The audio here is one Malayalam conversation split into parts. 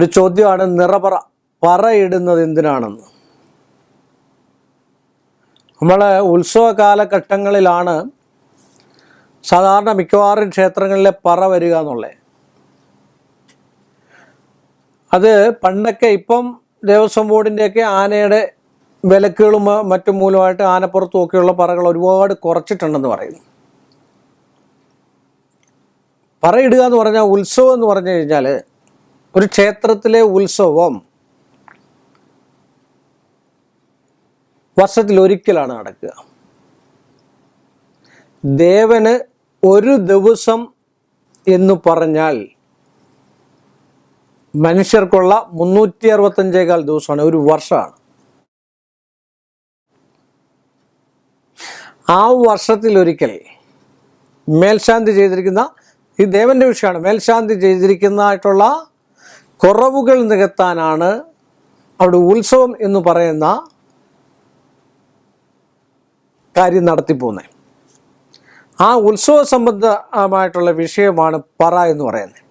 ഒരു ചോദ്യമാണ് നിറപറ പറയിടുന്നത് എന്തിനാണെന്ന്. നമ്മൾ ഉത്സവ കാലഘട്ടങ്ങളിലാണ് സാധാരണ മിക്കവാറും ക്ഷേത്രങ്ങളിലെ പറ വരിക എന്നുള്ളത്. അത് പണ്ടൊക്കെ ഇപ്പം ദേവസ്വം ബോർഡിന്റെയൊക്കെ ആനയുടെ വിലക്കുകളും മറ്റും മൂലമായിട്ട് ആനപ്പുറത്തും ഒക്കെയുള്ള പറകൾ ഒരുപാട് കുറച്ചിട്ടുണ്ടെന്ന് പറയുന്നു. പറയിടുക എന്ന് പറഞ്ഞാൽ ഉത്സവം എന്ന് പറഞ്ഞു കഴിഞ്ഞാൽ ഒരു ക്ഷേത്രത്തിലെ ഉത്സവം വർഷത്തിൽ ഒരിക്കലാണ് നടക്കുക. ദേവന് ഒരു ദിവസം എന്ന് പറഞ്ഞാൽ മനുഷ്യർക്കുള്ള മുന്നൂറ്റി അറുപത്തഞ്ചേകാൽ ദിവസമാണ് ഒരു വർഷമാണ്. ആ വർഷത്തിലൊരിക്കൽ മേൽശാന്തി ചെയ്തിരിക്കുന്ന ഈ ദേവന്റെ വിഷയമാണ് മേൽശാന്തി ചെയ്തിരിക്കുന്നതായിട്ടുള്ള കുറവുകൾ നികത്താനാണ് അവിടെ ഉത്സവം എന്ന് പറയുന്ന കാര്യം നടത്തിപ്പോകുന്നത് ആ ഉത്സവ സംബന്ധമായിട്ടുള്ള വിഷയമാണ് പറ എന്ന് പറയുന്നത്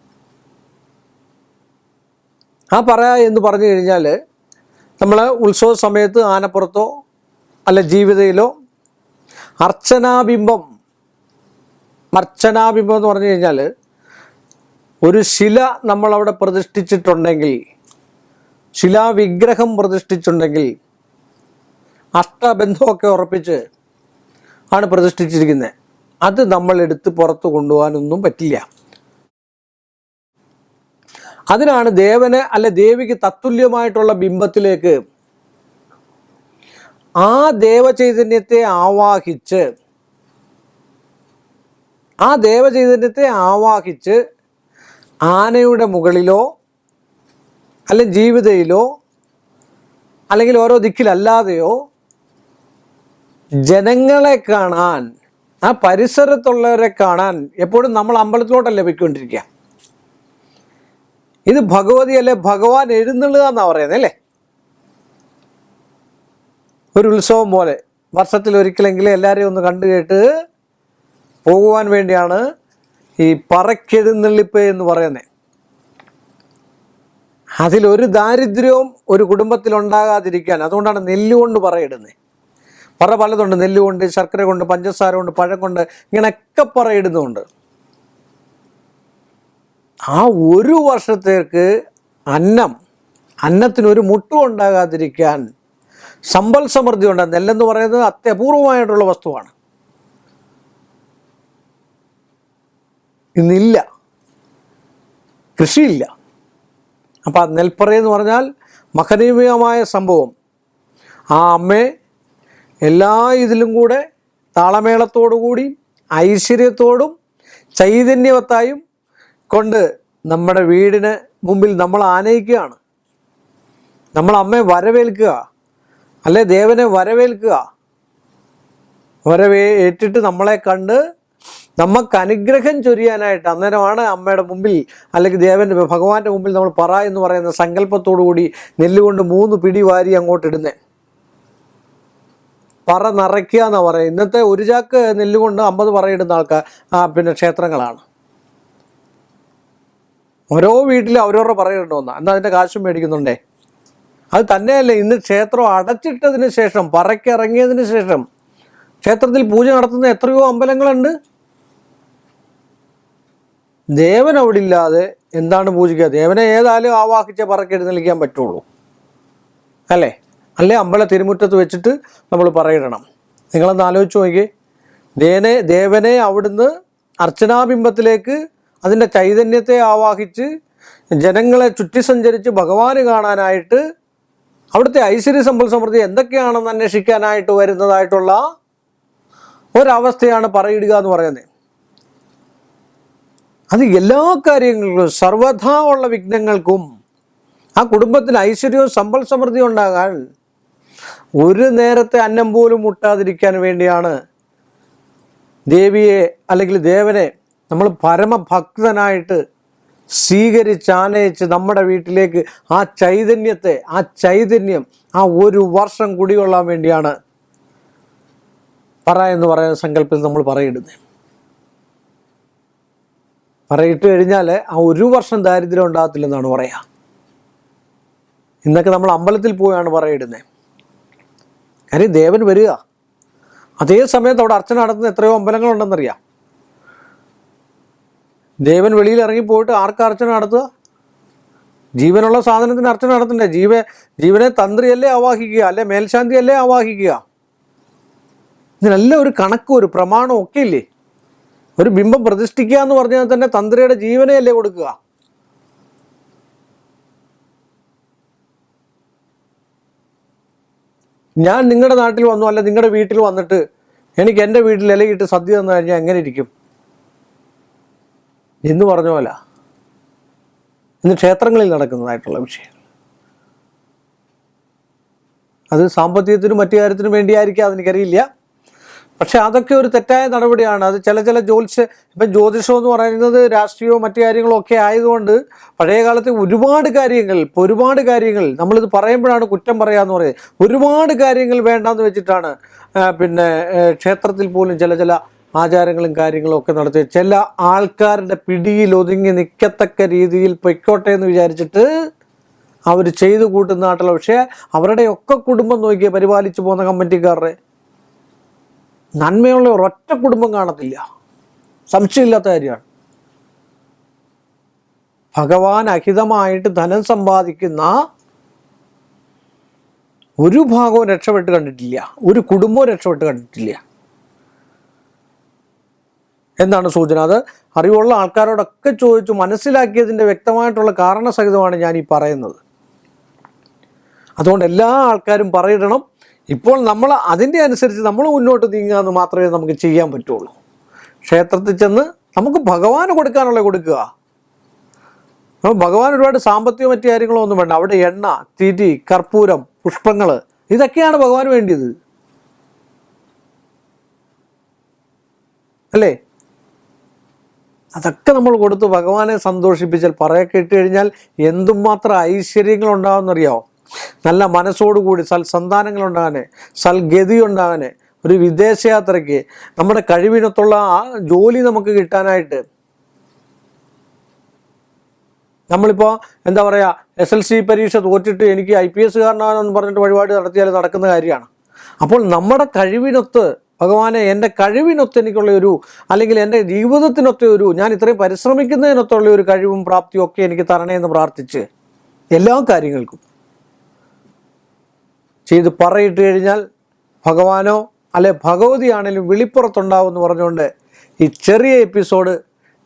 ആ പറ എന്ന് പറഞ്ഞു കഴിഞ്ഞാൽ നമ്മൾ ഉത്സവ സമയത്ത് ആനപ്പുറത്തോ അല്ല ജീവിതയിലോ അർച്ചനാബിംബം അർച്ചനാബിംബം എന്ന് പറഞ്ഞു കഴിഞ്ഞാൽ ഒരു ശില നമ്മൾ അവിടെ പ്രതിഷ്ഠിച്ചിട്ടുണ്ടെങ്കിൽ ശിലാവിഗ്രഹം പ്രതിഷ്ഠിച്ചിട്ടുണ്ടെങ്കിൽ അഷ്ടബന്ധമൊക്കെ ഉറപ്പിച്ച് ആണ് പ്രതിഷ്ഠിച്ചിരിക്കുന്നത്. അത് നമ്മൾ എടുത്ത് പുറത്ത് കൊണ്ടുപോകാനൊന്നും പറ്റില്ല. അതിനാണ് ദേവന് അല്ല ദേവിക്ക് തത്തുല്യമായിട്ടുള്ള ബിംബത്തിലേക്ക് ആ ദേവചൈതന്യത്തെ ആവാഹിച്ച് ആ ദേവചൈതന്യത്തെ ആവാഹിച്ച് ആനയുടെ മുകളിലോ അല്ലെ ജീവിതയിലോ അല്ലെങ്കിൽ ഓരോ ദിക്കിലല്ലാതെയോ ജനങ്ങളെ കാണാൻ ആ പരിസരത്തുള്ളവരെ കാണാൻ എപ്പോഴും നമ്മൾ അമ്പലത്തിലോട്ടല്ലേ പോയിക്കൊണ്ടിരിക്കുക. ഇത് ഭഗവതി അല്ലെ ഭഗവാൻ എഴുന്നള്ളുക എന്നാ പറയുന്നത് അല്ലേ? ഒരു ഉത്സവം പോലെ വർഷത്തിൽ ഒരിക്കലെങ്കിലും എല്ലാവരെയും ഒന്ന് കണ്ടു കേട്ട് പോകുവാൻ വേണ്ടിയാണ് ഈ പറക്കെഴുന്നള്ളിപ്പ് എന്ന് പറയുന്നത് അതിലൊരു ദാരിദ്ര്യവും ഒരു കുടുംബത്തിൽ ഉണ്ടാകാതിരിക്കാൻ അതുകൊണ്ടാണ് നെല്ലുകൊണ്ട് പറയിടുന്നത് പറ പലതുണ്ട്. നെല്ലുകൊണ്ട് ശർക്കര കൊണ്ട് പഞ്ചസാര കൊണ്ട് പഴം കൊണ്ട് ഇങ്ങനെയൊക്കെ പറയിടുന്നുണ്ട്. ആ ഒരു വർഷത്തേക്ക് അന്നം അന്നത്തിനൊരു മുട്ടും ഉണ്ടാകാതിരിക്കാൻ സമ്പൽ സമൃദ്ധി ഉണ്ട്. നെല്ലെന്ന് പറയുന്നത് അത്യപൂർവമായിട്ടുള്ള വസ്തുവാണ്. ഇന്നില്ല. കൃഷിയില്ല. അപ്പം ആ നെൽപ്പറ എന്ന് പറഞ്ഞാൽ മഹനീയമായ സംഭവം. ആ അമ്മയെ എല്ലാ ഇതിലും കൂടെ താളമേളത്തോടുകൂടി ഐശ്വര്യത്തോടും ചൈതന്യവത്തായും കൊണ്ട് നമ്മുടെ വീടിന് മുമ്പിൽ നമ്മൾ ആനയിക്കുകയാണ്. നമ്മൾ അമ്മയെ വരവേൽക്കുക അല്ലെ ദേവനെ വരവേൽക്കുക. വരവേ ഏറ്റിട്ട് നമ്മളെ കണ്ട് നമുക്ക് അനുഗ്രഹം ചൊരിയാനായിട്ട് അന്നേരമാണ് അമ്മയുടെ മുമ്പിൽ അല്ലെങ്കിൽ ദേവന്റെ ഭഗവാന്റെ മുമ്പിൽ നമ്മൾ പറ എന്ന് പറയുന്ന സങ്കല്പത്തോടു കൂടി നെല്ലുകൊണ്ട് മൂന്ന് പിടി വാരി അങ്ങോട്ട് പറ നിറയ്ക്കുക എന്നാ പറയുന്നത്. ഇന്നത്തെ ഒരു ചാക്ക് നെല്ലുകൊണ്ട് അമ്പത് പറയിടുന്ന ആൾക്കാർ പിന്നെ ക്ഷേത്രങ്ങളാണ്. ഓരോ വീട്ടിലും അവരോരോ പറയിടണമെന്നാണ് എന്നാൽ അതിന്റെ കാശും മേടിക്കുന്നുണ്ടേ? അത് തന്നെയല്ല ഇന്ന് ക്ഷേത്രം അടച്ചിട്ടതിന് ശേഷം പറക്കിറങ്ങിയതിന് ശേഷം ക്ഷേത്രത്തിൽ പൂജ നടത്തുന്ന എത്രയോ അമ്പലങ്ങളുണ്ട്. ദേവൻ അവിടെ ഇല്ലാതെ എന്താണ് പൂജിക്കുക? ദേവനെ ഏതായാലും ആവാഹിച്ച പറക്കെഴുന്നേൽക്കാൻ പറ്റുള്ളൂ. അല്ലേ? അല്ലേ? അമ്പല തിരുമുറ്റത്ത് വെച്ചിട്ട് നമ്മൾ പറയിടണം. നിങ്ങളൊന്ന് ആലോചിച്ച് നോക്കി ദേവനെ ദേവനെ അവിടുന്ന് അർച്ചനാബിംബത്തിലേക്ക് അതിന്റെ ചൈതന്യത്തെ ആവാഹിച്ച് ജനങ്ങളെ ചുറ്റി സഞ്ചരിച്ച് ഭഗവാന് കാണാനായിട്ട് അവിടുത്തെ ഐശ്വര്യ സമ്പൽ സമൃദ്ധി എന്തൊക്കെയാണെന്ന് അന്വേഷിക്കാനായിട്ട് വരുന്നതായിട്ടുള്ള ഒരവസ്ഥയാണ് പറയിടുക എന്ന് പറയുന്നത്. അത് എല്ലാ കാര്യങ്ങൾക്കും സർവഥാ ഉള്ള വിഘ്നങ്ങൾക്കും ആ കുടുംബത്തിന് ഐശ്വര്യവും സമ്പൽ സമൃദ്ധിയും ഉണ്ടാകാൻ ഒരു നേരത്തെ അന്നം പോലും മുട്ടാതിരിക്കാൻ വേണ്ടിയാണ് ദേവിയെ അല്ലെങ്കിൽ ദേവനെ നമ്മൾ പരമഭക്തനായിട്ട് സ്വീകരിച്ച് ആനയിച്ച് നമ്മുടെ വീട്ടിലേക്ക് ആ ചൈതന്യത്തെ ആ ചൈതന്യം ആ ഒരു വർഷം കുടികൊള്ളാൻ വേണ്ടിയാണ്. പറ എന്ന് പറയുന്ന സങ്കല്പത്തിൽ നമ്മൾ പറയിടുന്നത് പറയിട്ട് കഴിഞ്ഞാൽ ആ ഒരു വർഷം ദാരിദ്ര്യം ഉണ്ടാകത്തില്ലെന്നാണ് പറയുക ഇന്നൊക്കെ നമ്മൾ അമ്പലത്തിൽ പോയാണ് പറയിടുന്നത് കാര്യം ദേവൻ വരിക. അതേ സമയത്ത് അവിടെ അർച്ചന നടത്തുന്ന എത്രയോ അമ്പലങ്ങളുണ്ടെന്നറിയാം. ദേവൻ വെളിയിൽ ഇറങ്ങി പോയിട്ട് ആർക്ക് അർച്ചന നടത്തുക? ജീവനുള്ള സാധനത്തിന് അർച്ചന നടത്തണ്ടേ? ജീവ ജീവനെ തന്ത്രിയല്ലേ ആവാഹിക്കുക അല്ലെ മേൽശാന്തിയല്ലേ ആവാഹിക്കുക? ഇതിനെല്ലാം ഒരു കണക്കും ഒരു പ്രമാണവും ഒക്കെ ഇല്ലേ ഒരു ബിംബം പ്രതിഷ്ഠിക്കുക എന്ന് പറഞ്ഞാൽ തന്നെ തന്ത്രിയുടെ ജീവനെയല്ലേ കൊടുക്കുക? ഞാൻ നിങ്ങളുടെ നാട്ടിൽ വന്നു അല്ല നിങ്ങളുടെ വീട്ടിൽ വന്നിട്ട് എനിക്ക് എന്റെ വീട്ടിൽ ഇലയിട്ട് സദ്യ തന്നു കഴിഞ്ഞാൽ എങ്ങനെ ഇരിക്കും? എന്ന് പറഞ്ഞ പോലെ. ഇന്ന് ക്ഷേത്രങ്ങളിൽ നടക്കുന്നതായിട്ടുള്ള വിഷയങ്ങൾ അത് സാമ്പത്തികത്തിനും മറ്റു കാര്യത്തിനും വേണ്ടിയായിരിക്കാം അതെനിക്കറിയില്ല. പക്ഷെ അതൊക്കെ ഒരു തെറ്റായ നടപടിയാണ്. അത് ചില ചില ജ്യോതിഷ ഇപ്പം ജ്യോതിഷം എന്ന് പറയുന്നത് രാഷ്ട്രീയവും മറ്റു കാര്യങ്ങളും ഒക്കെ ആയതുകൊണ്ട് പഴയ കാലത്തെ ഒരുപാട് കാര്യങ്ങൾ ഇപ്പോൾ ഒരുപാട് കാര്യങ്ങൾ നമ്മളിത് പറയുമ്പോഴാണ് കുറ്റം പറയാന്ന് പറയുന്നത്. ഒരുപാട് കാര്യങ്ങൾ വേണ്ടാന്ന് വെച്ചിട്ടാണ് പിന്നെ ക്ഷേത്രത്തിൽ പോലും ചില ചില ആചാരങ്ങളും കാര്യങ്ങളും ഒക്കെ നടത്തി ചില ആൾക്കാരുടെ പിടിയിൽ ഒതുങ്ങി നിൽക്കത്തക്ക രീതിയിൽ പൊയ്ക്കോട്ടെ എന്ന് വിചാരിച്ചിട്ട് അവർ ചെയ്തു കൂട്ടുന്ന നാട്ടിലെ പക്ഷേ അവരുടെയൊക്കെ കുടുംബം നോക്കിയ പരിപാലിച്ചു പോകുന്ന കമ്മിറ്റിക്കാരുടെ നന്മയുള്ള ഒരൊറ്റ കുടുംബം കാണത്തില്ല. സംശയമില്ലാത്ത കാര്യമാണ്. ഭഗവാൻ അഹിതമായിട്ട് ധനം സമ്പാദിക്കുന്ന ഒരു ഭാഗവും രക്ഷപ്പെട്ട് കണ്ടിട്ടില്ല. ഒരു കുടുംബവും രക്ഷപ്പെട്ട് കണ്ടിട്ടില്ല. എന്താണ് സൂചന? അത് അറിവുള്ള ആൾക്കാരോടൊക്കെ ചോദിച്ചു മനസ്സിലാക്കിയതിന്റെ വ്യക്തമായിട്ടുള്ള കാരണസഹിതമാണ് ഞാൻ ഈ പറയുന്നത്. അതുകൊണ്ട് എല്ലാ ആൾക്കാരും പറയിടണം ഇപ്പോൾ നമ്മൾ അതിന്റെ അനുസരിച്ച് നമ്മൾ മുന്നോട്ട് നീങ്ങുക എന്ന് മാത്രമേ നമുക്ക് ചെയ്യാൻ പറ്റുള്ളൂ. ക്ഷേത്രത്തിൽ ചെന്ന് നമുക്ക് ഭഗവാന് കൊടുക്കാനുള്ള കൊടുക്കുക. ഭഗവാൻ ഒരുപാട് സാമ്പത്തിക മറ്റു കാര്യങ്ങളോ ഒന്നും വേണ്ട. അവിടെ എണ്ണ തിരി കർപ്പൂരം പുഷ്പങ്ങൾ ഇതൊക്കെയാണ് ഭഗവാൻ വേണ്ടിയത്. അല്ലേ? അതൊക്കെ നമ്മൾ കൊടുത്ത് ഭഗവാനെ സന്തോഷിപ്പിച്ചാൽ പറയൊക്കെ ഇട്ട് കഴിഞ്ഞാൽ എന്തുമാത്രം ഐശ്വര്യങ്ങൾ ഉണ്ടാകുമെന്നറിയാമോ നല്ല മനസ്സോടുകൂടി സൽസന്താനങ്ങൾ ഉണ്ടാകാനെ സൽഗതി ഉണ്ടാകാനെ ഒരു വിദേശയാത്രയ്ക്ക് നമ്മുടെ കഴിവിനൊത്തുള്ള ആ ജോലി നമുക്ക് കിട്ടാനായിട്ട് നമ്മളിപ്പോൾ എന്താ പറയുക എസ് എൽ സി പരീക്ഷ തോറ്റിട്ട് എനിക്ക് ഐ പി എസ് കാരനാണെന്ന് പറഞ്ഞിട്ട് വഴിപാട് നടത്തിയാൽ നടക്കുന്ന കാര്യമാണ്. അപ്പോൾ നമ്മുടെ കഴിവിനൊത്ത് ഭഗവാനെ എന്റെ കഴിവിനൊത്ത് എനിക്കുള്ള ഒരു അല്ലെങ്കിൽ എന്റെ ജീവിതത്തിനൊത്ത ഒരു ഞാൻ ഇത്രയും പരിശ്രമിക്കുന്നതിനൊത്തുള്ള ഒരു കഴിവും പ്രാപ്തിയും ഒക്കെ എനിക്ക് തരണേ എന്ന് പ്രാർത്ഥിച്ച് എല്ലാ കാര്യങ്ങൾക്കും ചെയ്ത് പറയിട്ട് കഴിഞ്ഞാൽ ഭഗവാനോ അല്ലെ ഭഗവതിയാണേലും വെളിപ്പുറത്തുണ്ടാവും എന്ന് പറഞ്ഞുകൊണ്ട് ഈ ചെറിയ എപ്പിസോഡ്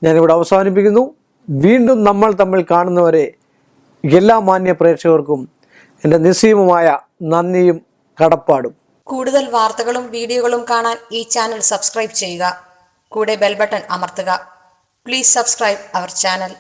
ഞാനിവിടെ അവസാനിപ്പിക്കുന്നു. വീണ്ടും നമ്മൾ തമ്മിൽ കാണുന്നവരെ എല്ലാ മാന്യ പ്രേക്ഷകർക്കും എന്റെ നിസ്സീമമായ നന്ദിയും കടപ്പാടും. കൂടുതൽ വാർത്തകളും വീഡിയോകളും കാണാൻ ഈ ചാനൽ സബ്സ്ക്രൈബ് ചെയ്യുക. കൂടെ ബെൽ ബട്ടൺ അമർത്തുക. Please subscribe our channel